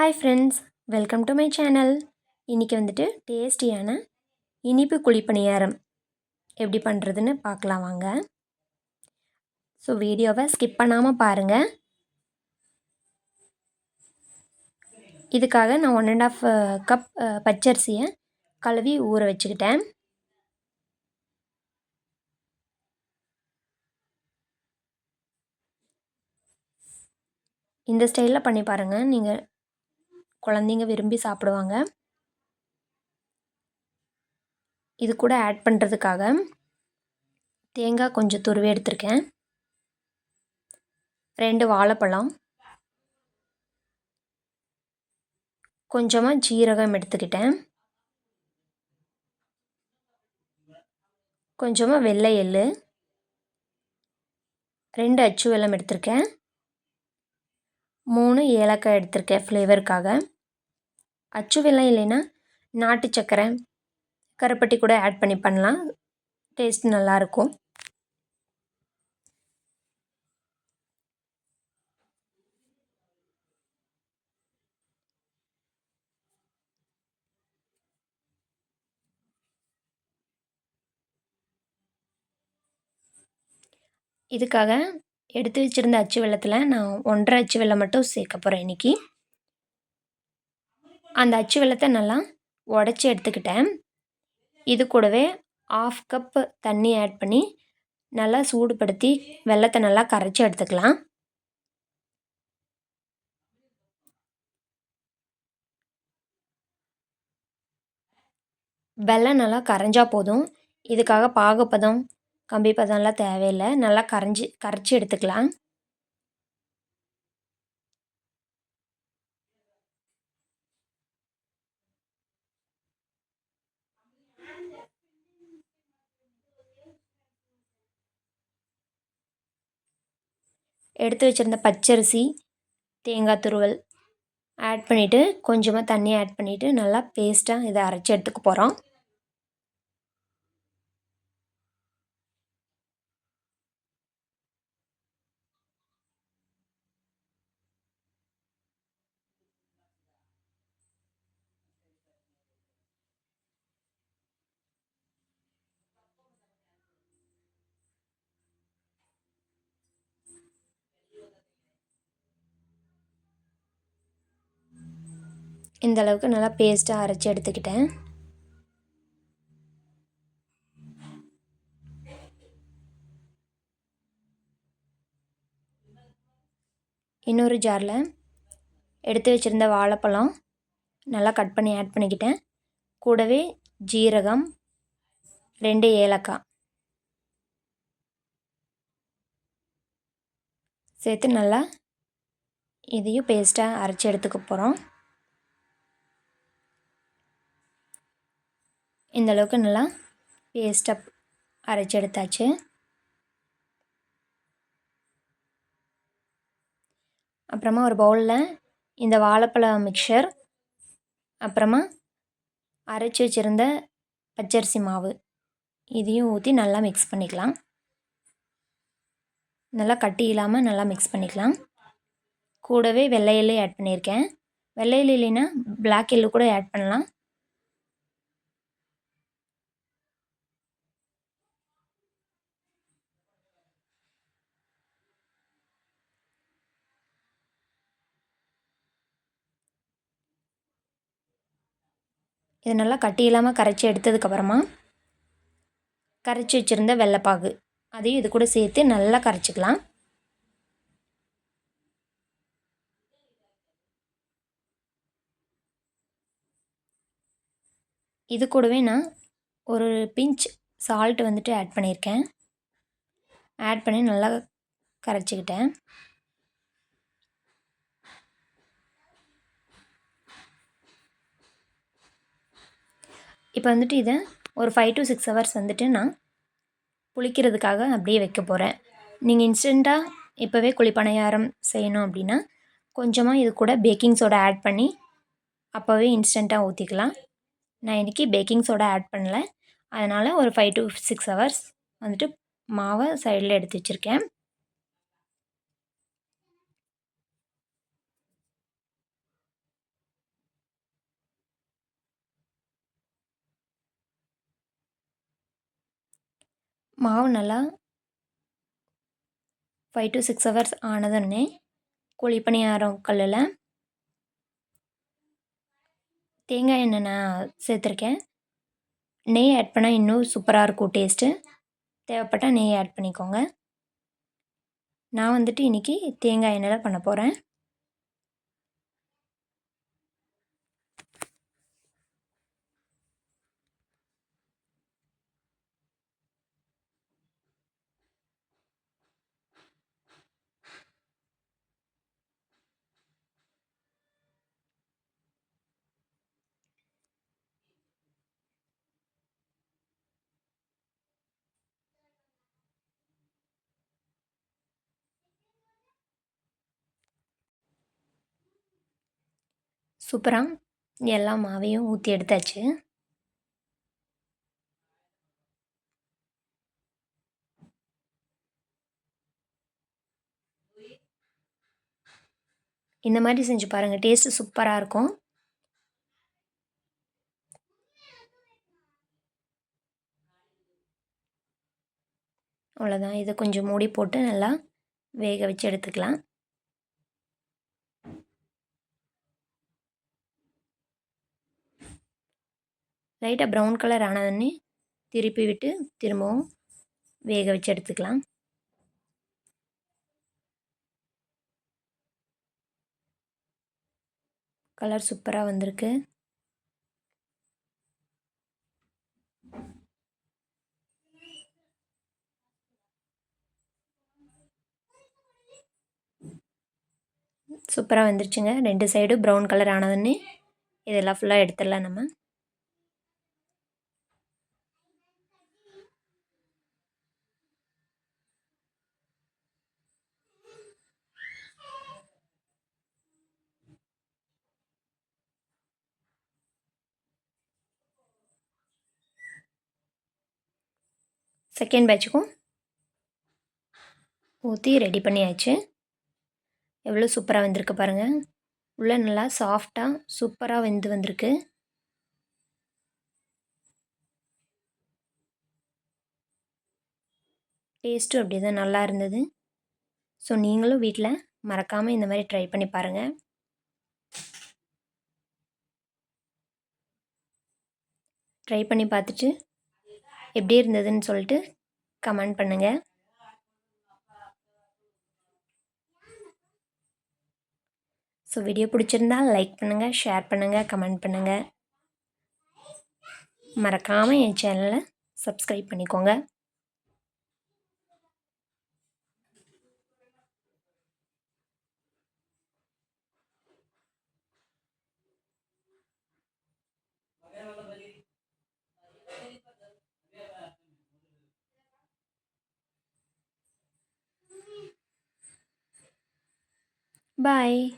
Hi friends welcome to my channel இன்றைக்கி வந்துட்டு டேஸ்டியான இனிப்பு குழிப்பணியாரம். எப்படி பண்ணுறதுன்னு பார்க்கலாம் வாங்க. ஸோ வீடியோவை ஸ்கிப் பண்ணாமல் பாருங்கள் இதுக்காக நான் ஒன் அண்ட் ஆஃப் கப் பச்சரிசியை கழுவி ஊற வச்சுக்கிட்டேன். இந்த ஸ்டைலில் பண்ணி பாருங்கள் நீங்கள் குழந்தைங்க விரும்பி சாப்பிடுவாங்க. இது கூட ஆட் பண்ணுறதுக்காக தேங்காய் கொஞ்சம் துருவி எடுத்திருக்கேன். ரெண்டு வாழைப்பழம். கொஞ்சமாக ஜீரகம் எடுத்துக்கிட்டேன். கொஞ்சமாக வெள்ளை எள் ரெண்டு அச்சு வெல்லம் எடுத்திருக்கேன். மூணு ஏலக்காய் எடுத்திருக்கேன் ஃப்ளேவருக்காக அச்சு வெல்லம் இல்லைன்னா நாட்டு சக்கரை கருப்பட்டி கூட ஆட் பண்ணி பண்ணலாம். டேஸ்ட் நல்லாயிருக்கும். இதுக்காக எடுத்து வச்சுருந்த அச்சு வெள்ளத்தில் நான் ஒன்றரை அச்சு வெள்ளம் மட்டும் சேர்க்க போகிறேன் இன்றைக்கி அந்த அச்சு வெள்ளத்தை நல்லா உடச்சி எடுத்துக்கிட்டேன். இது கூடவே ஆஃப் கப் தண்ணி ஆட் பண்ணி நல்லா சூடுபடுத்தி வெள்ளத்தை நல்லா கரைச்சி எடுத்துக்கலாம். வெள்ளம் நல்லா கரைஞ்சால் போதும். இதுக்காக பாகப்பதம் கம்பி பதம்லாம் தேவையில்லை. நல்லா கரைஞ்சி கரைச்சி எடுத்துக்கலாம். எடுத்து வச்சுருந்த பச்சரிசி தேங்காய் துருவல் ஆட் பண்ணிவிட்டு கொஞ்சமாக தண்ணி ஆட் பண்ணிவிட்டு நல்லா பேஸ்ட்டாக இதை அரைச்சி எடுத்துக்க போகிறோம் இந்த அளவுக்கு நல்லா பேஸ்ட்டாக அரைச்சி எடுத்துக்கிட்டேன். இன்னொரு ஜாரில் எடுத்து வச்சுருந்த வாழைப்பழம் நல்லா கட் பண்ணி ஆட் பண்ணிக்கிட்டேன். கூடவே ஜீரகம் ரெண்டு ஏலக்காய் சேர்த்து நல்லா இதையும் பேஸ்ட்டாக அரைச்சி எடுத்துக்க போகிறோம் இந்த அளவுக்கு நல்லா பேஸ்ட்டாக அரைச்சி எடுத்தாச்சு. அப்புறமா ஒரு பவுலில் இந்த வாழைப்பழ மிக்சர் அப்புறமா அரைச்சி வச்சுருந்த பச்சரிசி மாவு. இதையும் ஊற்றி நல்லா மிக்ஸ் பண்ணிக்கலாம். நல்லா கட்டி இல்லாமல் நல்லா மிக்ஸ் பண்ணிக்கலாம். கூடவே வெள்ளை எள்ளு ஆட் பண்ணியிருக்கேன். வெள்ளை எள்ளு இல்லைன்னா பிளாக் எள்ளு கூட ஆட் பண்ணலாம். இது நல்லா கட்டி இல்லாமல் கரைச்சி எடுத்ததுக்கப்புறமா கரைச்சி வச்சுருந்த வெள்ளைப்பாகு. அதையும் இது கூட சேர்த்து நல்லா கரைச்சிக்கலாம். இது கூடவே நான் ஒரு பிஞ்ச் சால்ட் வந்துட்டு ஆட் பண்ணியிருக்கேன். ஆட் பண்ணி நல்லா கரைச்சிக்கிட்டேன். இப்போ வந்துட்டு இதை ஒரு ஃபைவ் டு சிக்ஸ் ஹவர்ஸ் வந்துட்டு நான் புளிக்கிறதுக்காக அப்படியே வைக்க போகிறேன் நீங்கள் இன்ஸ்டண்ட்டாக இப்போவே குழிப்பணியாரம் செய்யணும் அப்படின்னா கொஞ்சமாக இது கூட பேக்கிங் சோடா ஆட் பண்ணி அப்போவே இன்ஸ்டண்ட்டாக ஊற்றிக்கலாம் நான் இன்றைக்கி பேக்கிங் சோடா ஆட் பண்ணல. அதனால் ஒரு ஃபைவ் டு சிக்ஸ் ஹவர்ஸ் வந்துட்டு மாவை சைடில் எடுத்து வச்சுருக்கேன். மாவு நல்லா ஃபைவ் டு சிக்ஸ் ஹவர்ஸ் ஆனதுன்னே குழி பணியாரம் கல்லில் தேங்காய் எண்ணெய் நான் சேர்த்துருக்கேன். நெய் ஆட் பண்ணால் இன்னும் சூப்பராக இருக்கும் டேஸ்ட்டு தேவைப்பட்டால் நெய் ஆட் பண்ணிக்கோங்க. நான் வந்துட்டு இன்றைக்கி தேங்காய் எண்ணெயில் பண்ண போகிறேன் சூப்பராக எல்லா மாவையும் ஊற்றி எடுத்தாச்சு. இந்த மாதிரி செஞ்சு பாருங்கள் டேஸ்ட்டு சூப்பராக இருக்கும். அவ்வளோதான் இதை கொஞ்சம் மூடி போட்டு நல்லா வேக வச்சு எடுத்துக்கலாம். லைட்டாக ப்ரௌன் கலர் ஆனதுன்னே திருப்பி விட்டு திரும்பவும் வேக வச்சு எடுத்துக்கலாம். கலர் சூப்பராக வந்திருக்கு. சூப்பராக வந்துருச்சுங்க. ரெண்டு சைடும் ப்ரௌன் கலர் ஆனதுன்னு இதெல்லாம் ஃபுல்லாக எடுத்துடலாம் நம்ம. செகண்ட் பேட்சுக்கும் ஊற்றி ரெடி பண்ணியாச்சு. எவ்வளோ சூப்பராக வந்திருக்கு பாருங்கள் உள்ளே நல்லா சாஃப்டாக சூப்பராக வெந்து வந்திருக்கு. டேஸ்ட்டும் அப்படி தான் நல்லா இருந்தது. ஸோ நீங்களும் வீட்டில் மறக்காமல் இந்த மாதிரி ட்ரை பண்ணி பாருங்கள் ட்ரை பண்ணி பார்த்துட்டு எப்படி இருந்ததுன்னு சொல்லிட்டு கமெண்ட் பண்ணுங்கள் ஸோ வீடியோ பிடிச்சிருந்தா லைக் பண்ணுங்கள் ஷேர் பண்ணுங்கள் கமெண்ட் பண்ணுங்கள் மறக்காமல் என் சேனலை சப்ஸ்கிரைப் பண்ணிக்கோங்க. Bye.